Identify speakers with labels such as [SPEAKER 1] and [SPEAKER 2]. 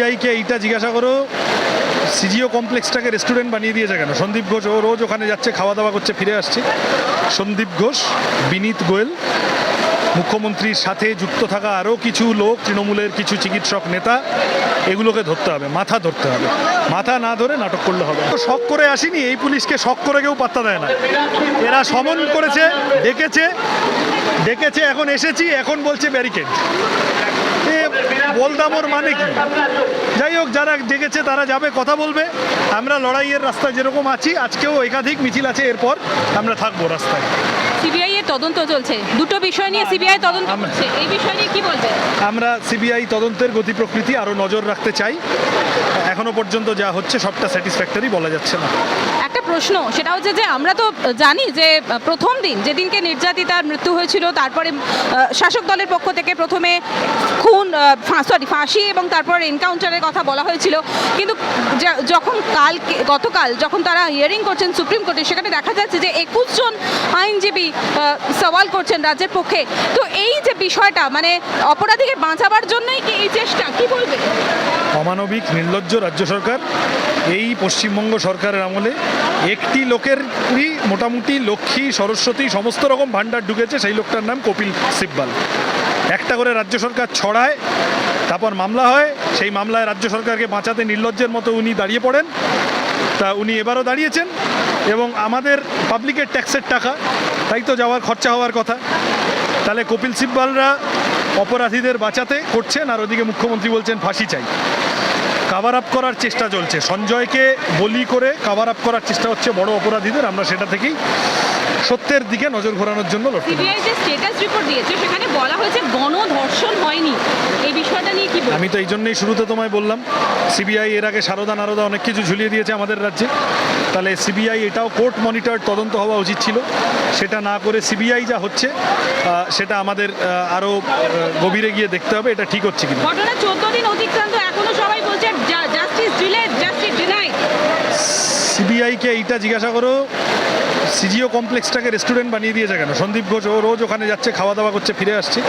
[SPEAKER 1] সিবিআইকে এইটা জিজ্ঞাসা করো, সিজিও কমপ্লেক্সটাকে রেস্টুরেন্ট বানিয়ে দিয়েছে কেন? সন্দীপ ঘোষ, ও রোজ ওখানে যাচ্ছে খাওয়া দাওয়া করছে, ফিরে আসছে। সন্দীপ ঘোষ, বিনীত গোয়েল, মুখ্যমন্ত্রীর সাথে যুক্ত থাকা আরও কিছু লোক, তৃণমূলের কিছু চিকিৎসক নেতা, এগুলোকে ধরতে হবে, মাথা ধরতে হবে। মাথা না ধরে নাটক করলে হবে। তো শখ করে আসিনি, এই পুলিশকে শখ করে কেউ পাত্তা দেয় না। এরা সমন করেছে, ডেকেছে ডেকেছে, এখন এসেছি, এখন বলছে ব্যারিকেড। বলদামোর মানে কি? যাই হোক, যারা জেগেছে তারা যাবে, কথা বলবে। আমরা লড়াইয়ের রাস্তা যেরকম আছি, আজকেও একাধিক মিছিল আছে, এরপর আমরা থাকব রাস্তায়।
[SPEAKER 2] সিবিআই তদন্ত চলছে। দুটো বিষয় নিয়ে সিবিআই তদন্ত করছে। এই বিষয় নিয়ে কি বলবেন
[SPEAKER 1] আমরা সিবিআই তদন্তের গতি প্রকৃতি আরও নজর রাখতে চাই। এখনও পর্যন্ত যা হচ্ছে সবটা স্যাটিসফ্যাক্টরি বলা যাচ্ছে না।
[SPEAKER 2] একটা প্রশ্ন সেটা হচ্ছে যে আমরা তো জানি যে প্রথম দিন যেদিনকে নির্যাতিতার মৃত্যু হয়েছিল তারপরে শাসক দলের পক্ষ থেকে প্রথমে খুন সরি ফাঁসি এবং তারপর এনকাউন্টারের কথা বলা হয়েছিল। কিন্তু যখন কাল গতকাল যখন তারা হিয়ারিং করছেন সুপ্রিম কোর্টে সেখানে দেখা যাচ্ছে যে একুশ জন আইনজীবী সওয়াল করছেন রাজ্যের পক্ষে। তো এই যে বিষয়টা মানে অপরাধীকে বাঁচাবার জন্যই কি এই চেষ্টা, কি বলবে?
[SPEAKER 1] অমানবিক, নির্লজ্জ রাজ্য সরকার, এই পশ্চিমবঙ্গ সরকারের আমলে একটি লোকেরই মোটামুটি লক্ষ্মী, সরস্বতী, সমস্ত রকম ভাণ্ডার ঢুকেছে, সেই লোকটার নাম কপিল সিব্বাল। একটা করে রাজ্য সরকার ছড়ায়, তারপর মামলা হয়, সেই মামলায় রাজ্য সরকারকে বাঁচাতে নির্লজ্জের মতো উনি দাঁড়িয়ে পড়েন। তা উনি এবারও দাঁড়িয়েছেন এবং আমাদের পাবলিকের ট্যাক্সের টাকা, তাই তো যাওয়ার খরচা হওয়ার কথা। তাহলে কপিল সিব্বালরা অপরাধীদের বাঁচাতে করছেন আর ওদিকে মুখ্যমন্ত্রী বলছেন, ফাঁসি চাই। কাভার আপ করার চেষ্টা চলছে। সঞ্জয়কে বলি করে কাভার আপ করার চেষ্টা হচ্ছে বড় অপরাধীদের, আমরা সেটা থেকেই সত্যের দিকে নজর ঘোরানোর জন্য
[SPEAKER 2] সিবিআই যে স্টেটাস রিপোর্ট দিয়েছে সেখানে বলা হয়েছে গণধর্ষণ হয়নি। এই বিষয়টা নিয়ে কি
[SPEAKER 1] আমি তো এই জন্যই শুরুতে তোমায় বললাম সিবিআই এর আগে সারদা নারদা অনেক কিছু ঝুলিয়ে দিয়েছে আমাদের রাজ্যে। তাহলে সিবিআই এটাও কোর্ট মনিটর তদন্ত হওয়া উচিত ছিল। সেটা না করে সিবিআই যা হচ্ছে সেটা আমাদের আরও গভীরে গিয়ে দেখতে হবে এটা ঠিক হচ্ছে কিনা।
[SPEAKER 2] ঘটনা চোদ্দ দিন অতিক্রান্ত এখনও সবাই বলছে জাস্টিস ডিলে জাস্টিস ডিনাই
[SPEAKER 1] সিবিআইকে এইটা জিজ্ঞাসা করো সিজিও কমপ্লেক্সটাকে রেস্টুরেন্ট বানিয়ে দিয়েছে কেন? সন্দীপ ঘোষ ও রোজ ওখানে যাচ্ছে, খাওয়া দাওয়া করছে, ফিরে আসছে।